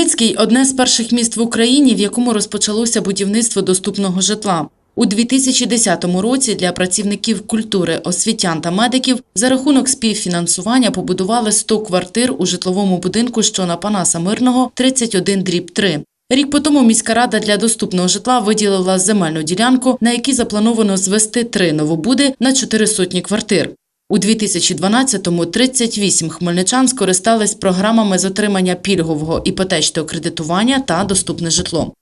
Хмельницький одне з перших міст в Україні, в якому розпочалося будівництво доступного житла. У 2010 році для працівників культури, освітян та медиків за рахунок співфінансування побудували 100 квартир у житловому будинку, що на Панаса Мирного 31 дріб 3. Рік по тому міська рада для доступного житла виділила земельну ділянку, на якій заплановано звести три новобуди на 4 сотні квартир. У 2012-му 38 хмельничан скористались програмами з отримання пільгового іпотечного кредитування та доступне житло.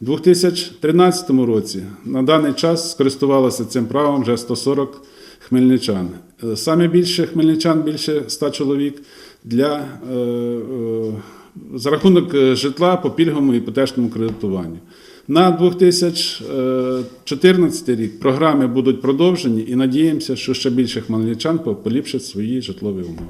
У 2013 році на даний час скористувалося цим правом вже 140 хмельничан. Е, Саме більше хмельничан, більше 100 чоловік, для, е, е, за рахунок житла по пільговому іпотечному кредитуванню. На 2014 рік програми будуть продовжені і надіємося, що ще більше хмельничан поліпшать свої житлові умови.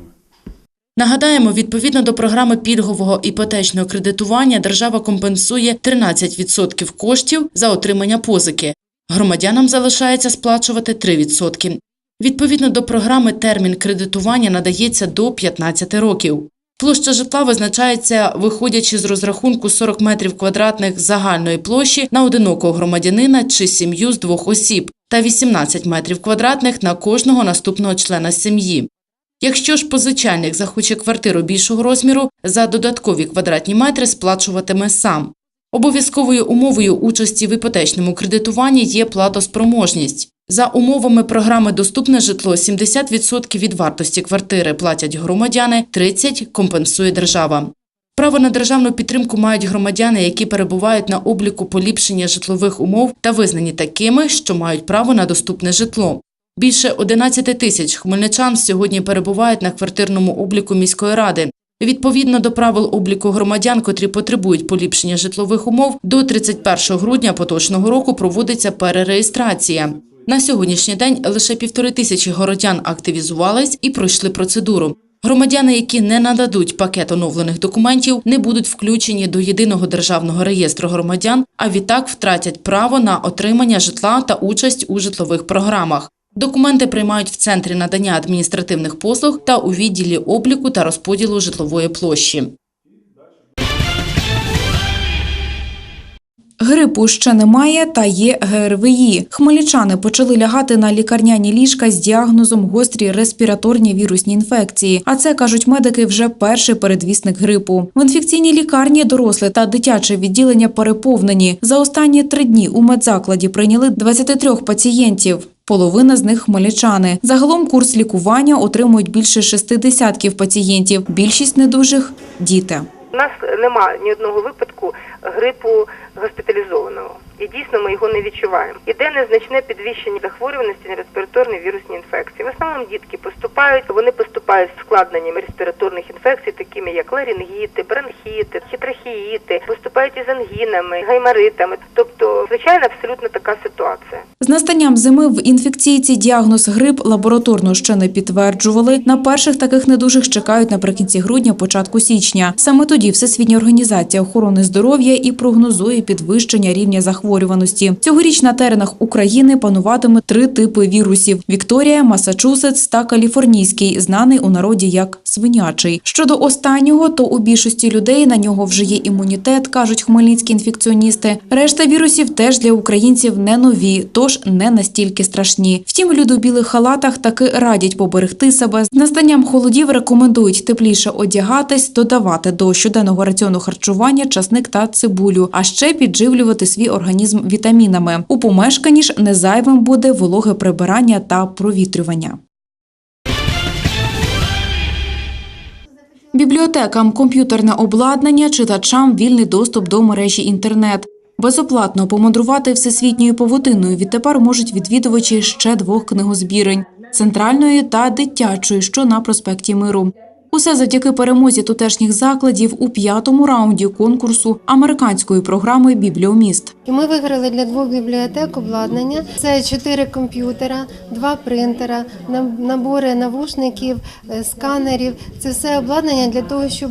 Нагадаємо, відповідно до програми пільгового іпотечного кредитування держава компенсує 13% коштів за отримання позики. Громадянам залишається сплачувати 3%. Відповідно до програми термін кредитування надається до 15 років. Площа житла визначається, виходячи з розрахунку 40 метрів квадратних загальної площі на одинокого громадянина чи сім'ю з двох осіб та 18 метрів квадратних на кожного наступного члена сім'ї. Якщо ж позичальник захоче квартиру більшого розміру, за додаткові квадратні метри сплачуватиме сам. Обов'язковою умовою участі в іпотечному кредитуванні є платоспроможність. За умовами програми Доступне житло 70% від вартості квартири платять громадяни, 30% компенсує держава. Право на державну підтримку мають громадяни, які перебувають на обліку поліпшення житлових умов та визнані такими, що мають право на доступне житло. Більше 11 тисяч хмельничан сьогодні перебувають на квартирному обліку міської ради. Відповідно до правил обліку громадян, котрі потребують поліпшення житлових умов, до 31 грудня поточного року проводиться перереєстрація. На сьогоднішній день лише півтори тисячі городян активізувались і пройшли процедуру. Громадяни, які не нададуть пакет оновлених документів, не будуть включені до єдиного державного реєстру громадян, а відтак втратять право на отримання житла та участь у житлових програмах. Документи приймають в центрі надання адміністративних послуг та у відділі обліку та розподілу житлової площі. Грипу ще немає, та є ГРВІ. Хмельничани почали лягати на лікарняні ліжка з діагнозом гострі респіраторні вірусні інфекції. А це кажуть медики вже перший передвісник грипу. В інфекційній лікарні доросле та дитяче відділення переповнені. За останні три дні у медзакладі прийняли 23 пацієнтів. Половина з них хмельничани. Загалом курс лікування отримують більше шести десятків пацієнтів. Більшість недужих діти. У нас нема ні одного випадку грипу госпіталізованого. І дійсно ми його не відчуваємо. Іде незначне підвищення захворюваності на респіраторні вірусні інфекції. В основному дітки поступають, вони поступають з складненнями респіраторних інфекцій, такими як ларінгіти, бронхіти, хітрахіїти, поступають із ангінами, гаймаритами. Тобто, звичайно, абсолютно така ситуація. З настанням зими в інфекційці діагноз грип лабораторно ще не підтверджували. На перших таких недужих чекають наприкінці грудня, початку січня. Саме тоді Всесвітня організація охорони здоров'я і прогнозує підвищення рівня захворюваності. Цьогоріч на теренах України пануватиме три типи вірусів: Вікторія, Масачусетс та Каліфорнійський, знаний у народі як свинячий. Щодо останнього, то у більшості людей на нього вже є імунітет, кажуть хмельницькі інфекціоністи. Решта вірусів теж для українців не нові, тож не настільки страшні. Втім, люди у білих халатах таки радять поберегти себе. З настанням холодів рекомендують тепліше одягатись, додавати до щоденного раціону харчування часник та цибулю, а ще підживлювати свій організм вітамінами. У помешканні ж не зайвим буде вологе прибирання та провітрювання. Бібліотекам комп'ютерне обладнання, читачам вільний доступ до мережі інтернет. Безоплатно помудрувати всесвітньою павутиною відтепер можуть відвідувачі ще двох книгозбірень центральної та дитячої, що на проспекті Миру. Усе завдяки перемозі тутешніх закладів у п'ятому раунді конкурсу американської програми Бібліоміст. Ми виграли для двох бібліотек обладнання. Це чотири комп'ютера, два принтера, набори навушників, е, сканерів. Це все обладнання для того, щоб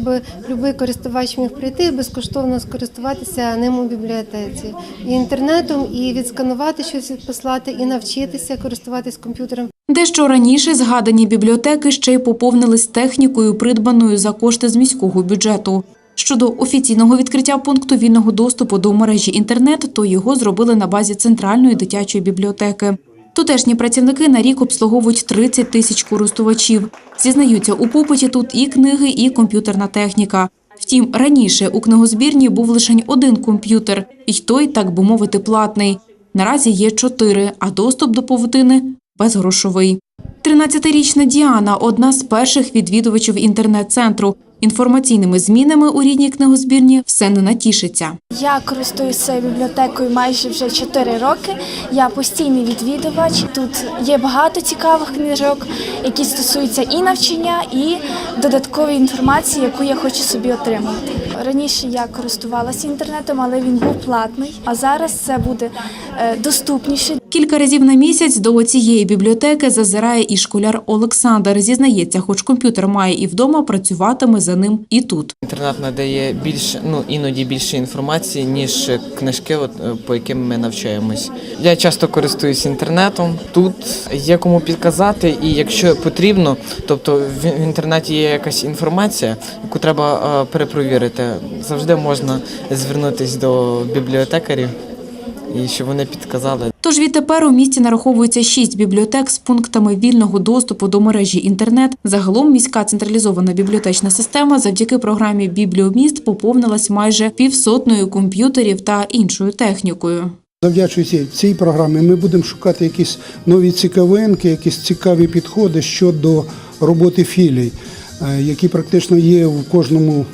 будь-який користувач міг прийти і безкоштовно скористуватися ним у бібліотеці. І інтернетом, і відсканувати щось відпослати, і навчитися користуватись комп'ютером. Дещо раніше згадані бібліотеки ще й поповнились технікою, придбаною за кошти з міського бюджету. Щодо офіційного відкриття пункту вільного доступу до мережі інтернет, то його зробили на базі центральної дитячої бібліотеки. Тутешні працівники на рік обслуговують 30 тисяч користувачів. Зізнаються, у попиті тут і книги, і комп'ютерна техніка. Втім, раніше у книгозбірні був лише один комп'ютер, і той, так би мовити, платний. Наразі є чотири, а доступ до поводини безгрошовий. 13-річна Діана одна з перших відвідувачів інтернет-центру. Інформаційними змінами у рідній книгозбірні все не натішиться. Я користуюся бібліотекою майже вже 4 роки. Я постійний відвідувач. Тут є багато цікавих книжок, які стосуються і навчання, і додаткової інформації, яку я хочу собі отримати. Раніше я користувалася інтернетом, але він був платний. А зараз це буде е, доступніше. Кілька разів на місяць до цієї бібліотеки зазирає і школяр Олександр. Зізнається, хоч комп'ютер має і вдома, працюватиме за ним і тут. Інтернет надає більше, ну іноді більше інформації, ніж книжки, от, е, по яким ми навчаємось. Я часто користуюсь інтернетом. Тут є кому підказати, і якщо потрібно, тобто в в інтернеті є якась інформація, яку треба е, перепровірити. Завжди можна звернутися до бібліотекарів і щоб вони підказали. Тож відтепер у місті нараховується шість бібліотек з пунктами вільного доступу до мережі інтернет. Загалом міська централізована бібліотечна система завдяки програмі Бібліоміст поповнилась майже півсотнею комп'ютерів та іншою технікою. Завдячуючи цій програмі, ми будемо шукати якісь нові цікавинки, якісь цікаві підходи щодо роботи філій, е, які практично є в кожному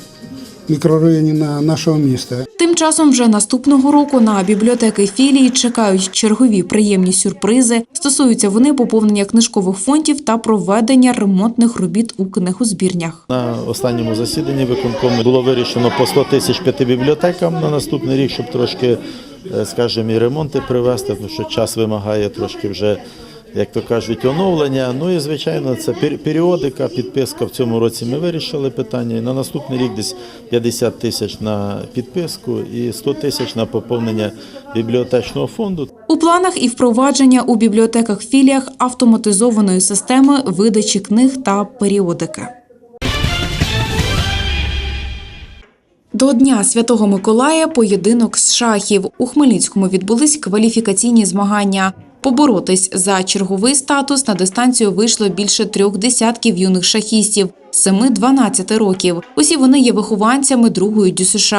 мікрорайоні на- нашого міста. Тим часом вже наступного року на бібліотеки філії чекають чергові приємні сюрпризи. Стосуються вони поповнення книжкових фондів та проведення ремонтних робіт у книгозбірнях. На останньому засіданні виконкому було вирішено по 100 тисяч п'яти бібліотекам на наступний рік, щоб трошки, е, скажімо, і ремонти привести, тому що час вимагає трошки вже, як то кажуть, оновлення. Ну і звичайно, це пер- періодика, підписка. В цьому році ми вирішили питання. І на наступний рік десь 50 тисяч на підписку і 100 тисяч на поповнення бібліотечного фонду. У планах і впровадження у бібліотеках філіях автоматизованої системи видачі книг та періодики. До Дня Святого Миколая поєдинок з шахів. У Хмельницькому відбулись кваліфікаційні змагання. Поборотись за черговий статус на дистанцію вийшло більше трьох десятків юних шахістів 7-12 років. Усі вони є вихованцями другої ДЮСШ.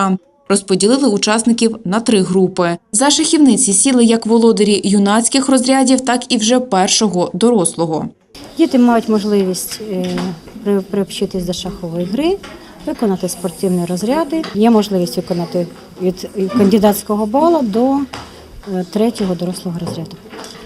Розподілили учасників на три групи. За шахівниці сіли як володарі юнацьких розрядів, так і вже першого дорослого. Діти мають можливість е, приобщитись до шахової гри, виконати спортивні розряди. Є можливість виконати від кандидатського бала до е, третього дорослого розряду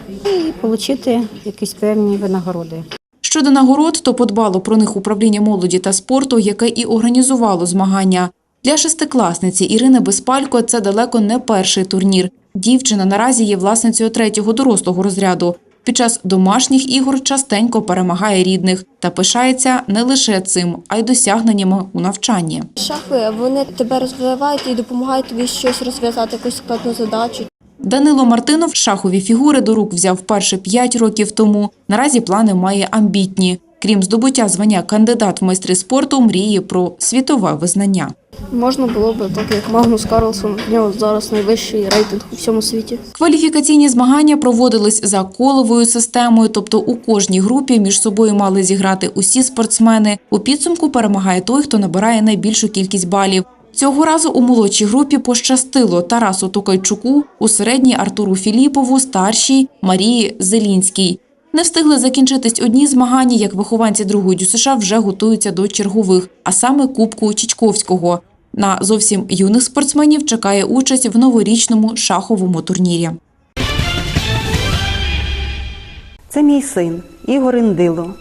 і отримати якісь певні винагороди. Щодо нагород, то подбало про них управління молоді та спорту, яке і організувало змагання. Для шестикласниці Ірини Безпалько це далеко не перший турнір. Дівчина наразі є власницею третього дорослого розряду. Під час домашніх ігор частенько перемагає рідних та пишається не лише цим, а й досягненнями у навчанні. Шахи вони тебе розвивають і допомагають тобі щось розв'язати, якусь складну задачу. Данило Мартинов шахові фігури до рук взяв вперше 5 років тому. Наразі плани має амбітні. Крім здобуття звання кандидат в майстри спорту, мріє про світове визнання. Можна було б так, як Магнус Карлсон, в нього зараз найвищий рейтинг у всьому світі. Кваліфікаційні змагання проводились за коловою системою, тобто у кожній групі між собою мали зіграти усі спортсмени. У підсумку перемагає той, хто набирає найбільшу кількість балів. Цього разу у молодшій групі пощастило Тарасу Токайчуку, у середній Артуру Філіпову, старшій Марії Зелінській. Не встигли закінчитись одні змагання, як вихованці другої ДЮСШ вже готуються до чергових, а саме Кубку Чічковського. На зовсім юних спортсменів чекає участь в новорічному шаховому турнірі. Це мій син Ігор Індило.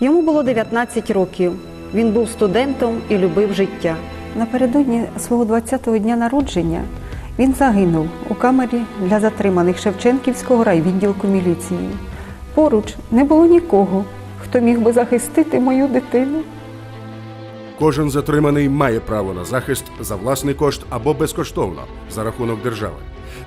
Йому було 19 років. Він був студентом і любив життя. Напередодні свого 20-го дня народження він загинув у камері для затриманих Шевченківського райвідділку міліції. Поруч не було нікого, хто міг би захистити мою дитину. Кожен затриманий має право на захист за власний кошт або безкоштовно за рахунок держави.